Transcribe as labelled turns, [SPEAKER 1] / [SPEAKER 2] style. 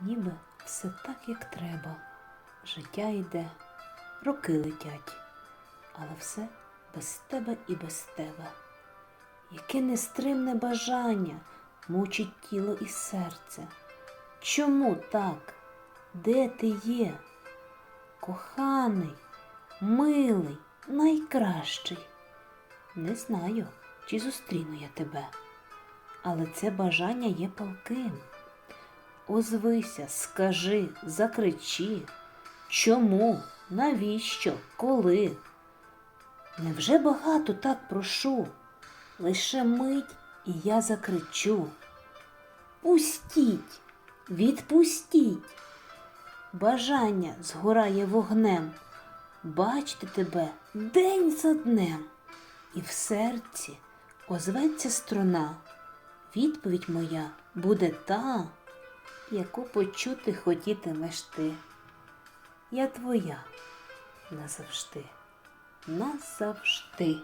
[SPEAKER 1] ніби все так, як треба. Життя йде, роки летять, але все без тебе і без тебе. Яке нестримне бажання мучить тіло і серце. Чому так? Де ти є? Коханий, милий, найкращий. Не знаю, чи зустріну я тебе, але це бажання є палким. Озвися, скажи, закричи. Чому? Навіщо? Коли? Невже багато так прошу? Лише мить, і я закричу. Пустіть, відпустіть. Бажання згорає вогнем. Бачити тебе день за днем. І в серці озветься струна. Відповідь моя буде та, яку почути хотітимеш ти. Я твоя назавжди, назавжди.